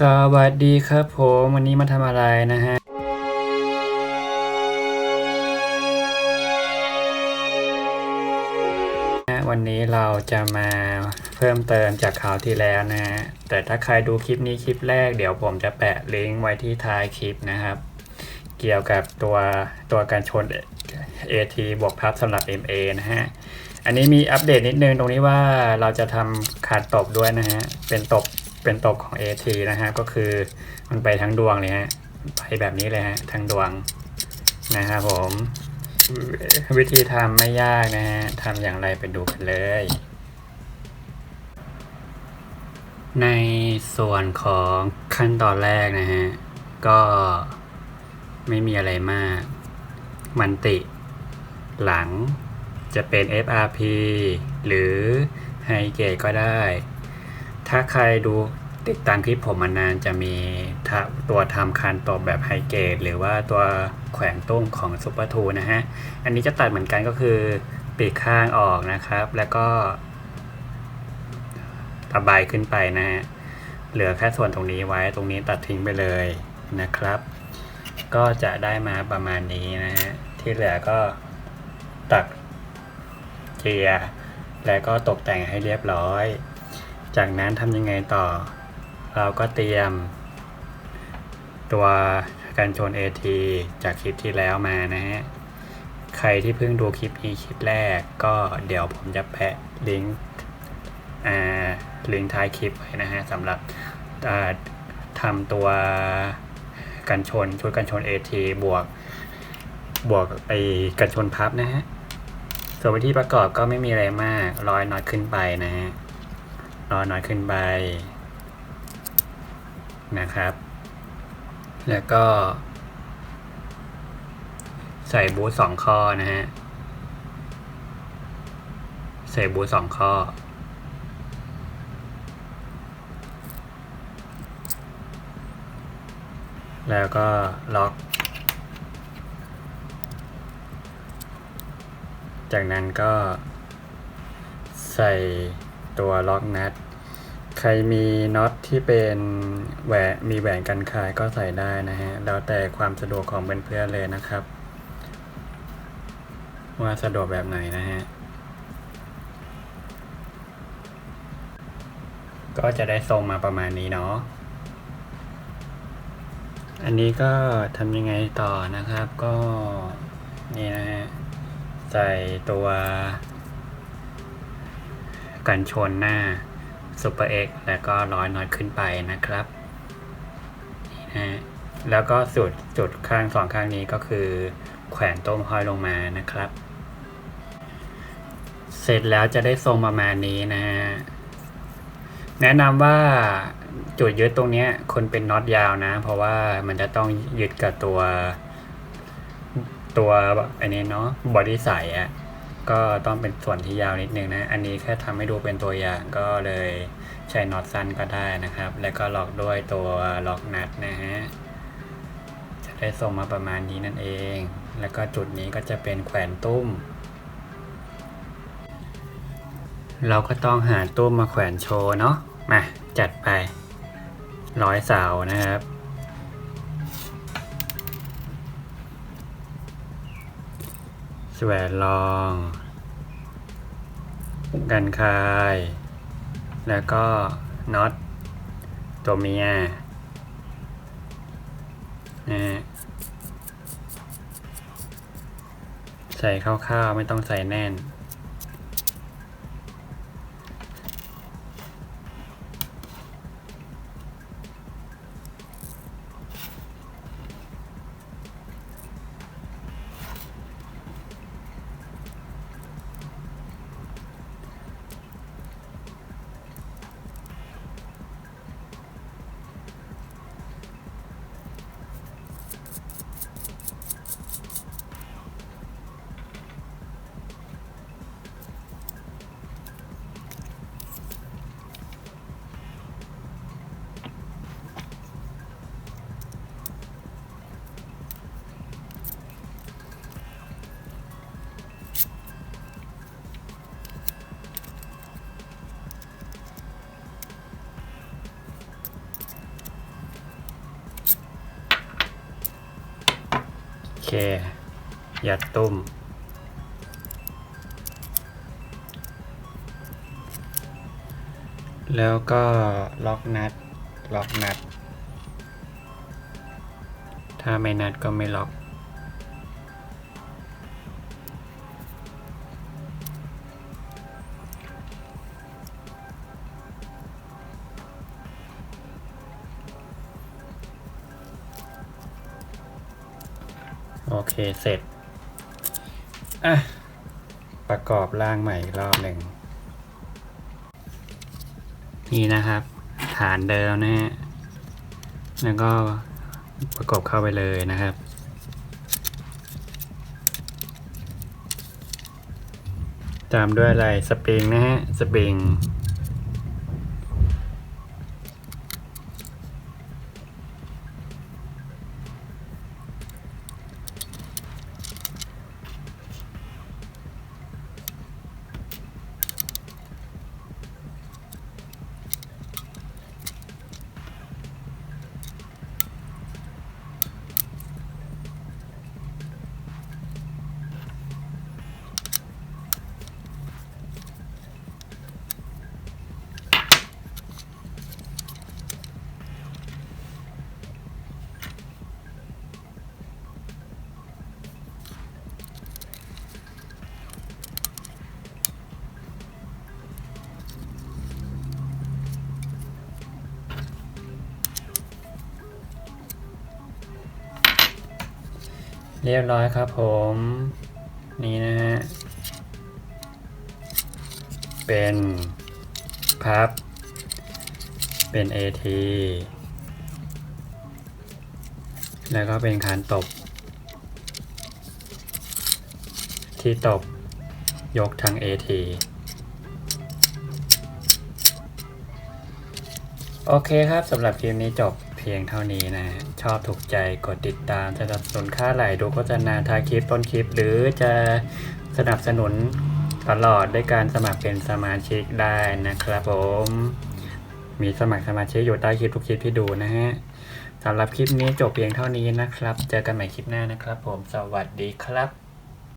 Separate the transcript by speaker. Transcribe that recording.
Speaker 1: สวัสดีครับผมวันนี้มาทำอะไรนะฮะ วันนี้เราจะมาเพิ่มเติมจากคราวที่แล้วนะฮะ แต่ถ้าใครดูคลิปนี้คลิปแรกเดี๋ยวผมจะแปะลิงก์ไว้ที่ท้ายคลิปนะครับ เกี่ยวกับตัวตัวการชน AT บวกพับสำหรับ MA นะฮะอันนี้มีอัปเดตนิดนึงตรงนี้ว่าเราจะทำขาดตบด้วยนะฮะ เป็นตบ เป็นตบของ AT นะฮะก็คือมันไปทั้งดวงเลยฮะไปแบบนี้เลยฮะทั้งดวงนะครับผมวิธีทำไม่ยากนะฮะทำอย่างไรไปดูกันเลย ในส่วนของขั้นตอนแรกนะฮะ ก็ไม่มีอะไรมาก มันติหลังจะเป็น FRP หรือไฮเกตก็ได้ ถ้าใครดู ติดตามคลิปผมมานานจะมีตัวทำคันตบแบบไฮเกตหรือว่าตัวแขวนตุ้มของซุปเปอร์ทูนะฮะ อันนี้จะตัดเหมือนกันก็คือปีกข้างออกนะครับ แล้วก็ระบายขึ้นไปนะฮะ เหลือแค่ส่วนตรงนี้ไว้ตรงนี้ตัดทิ้งไปเลยนะครับ ก็จะได้มาประมาณนี้นะฮะ ที่เหลือก็ตักเจียแล้วก็ตกแต่งให้เรียบร้อย จากนั้นทำยังไงต่อ เราก็เตรียม ตัวกันชน AT จากคลิปที่แล้วมานะฮะ ใครที่เพิ่งดูคลิปนี้คลิปแรก ก็เดี๋ยวผมจะแปะลิงก์อ่าลิงก์ท้ายคลิปไว้นะฮะสำหรับทำตัวกันชนชุดกันชน AT บวก บวกไอ้กันชนพับนะฮะ ส่วนวิธีประกอบก็ไม่มีอะไรมากร้อยน็อตขึ้นไปนะฮะร้อยน็อตขึ้นไป นะครับ แล้วก็ ใส่บูทสองข้อนะฮะ ใส่บูทสองข้อ แล้วก็ล็อก จากนั้นก็ใส่ตัวล็อกนัด ใครมีน็อตที่เป็นแหวนมีแหวนกันคายก็ใส่ได้นะฮะ แล้วแต่ความสะดวกของเพื่อนๆเลยนะครับ ว่าสะดวกแบบไหนนะฮะ ก็จะได้ทรงมาประมาณนี้เนาะ อันนี้ก็ทำยังไงต่อนะครับก็นี่นะฮะ ใส่ตัว กันชนหน้า Super X แล้วก็ร้อยน็อตขึ้นไปนะครับนี่นะแล้วก็สุดจุดข้างสองข้างนี้ก็คือแขวนต้มห้อยลงมานะครับ เสร็จแล้วจะได้ทรงประมาณนี้นะฮะแนะนำว่าจุดยึดตรงนี้คนเป็นน็อตยาวนะ เพราะว่ามันจะต้องยึดกับตัว ตัวอันนี้เนาะบอดี้ใสอะ่ะ ก็ต้องเป็นส่วนที่ยาวนิดนึงนะ อันนี้แค่ทำให้ดูเป็นตัวอย่างก็เลยใช้น็อตสั้นก็ได้นะครับ แล้วก็ล็อกด้วยตัวล็อกนัดนะฮะ จะได้ทรงมาประมาณนี้นั่นเอง แล้วก็จุดนี้ก็จะเป็นแขวนตุ้ม เราก็ต้องหาตุ้มมาแขวนโชว์เนาะ มาจัดไปร้อยเสานะครับ แสวนรอง กันคาย แล้วก็น็อตตัวเมียนะใส่คร่าวๆไม่ต้องใส่แน่น ยัดตุ้ม แล้วก็ล็อกนัด ล็อกนัด ถ้าไม่นัดก็ไม่ล็อก โอเคเสร็จ อะ ประกอบร่างใหม่อีกรอบหนึ่ง นี่นะครับ ฐานเดิมนะฮะ แล้วก็ประกอบเข้าไปเลยนะครับตามด้วยอะไรสปริงนะฮะ สปริง เรียบร้อยครับผม นี่นะฮะ เป็นพับ เป็น AT แล้วก็เป็นคานตบ ที่ตบ ยกทาง AT โอเคครับสำหรับคลิปนี้จบ พียงเท่านี้นะ ชอบถูกใจกดติดตามสนับสนุนค่าไหลดูโฆษณาท้ายคลิปต้นคลิป หรือจะสนับสนุนตลอดด้วยการสมัครเป็นสมาชิกได้นะครับผม มีสมัครสมาชิกอยู่ใต้คลิปทุกคลิปที่ดูนะฮะสำหรับคลิปนี้จบเพียงเท่านี้นะครับ เจอกันใหม่คลิปหน้านะครับผม สวัสดีครับ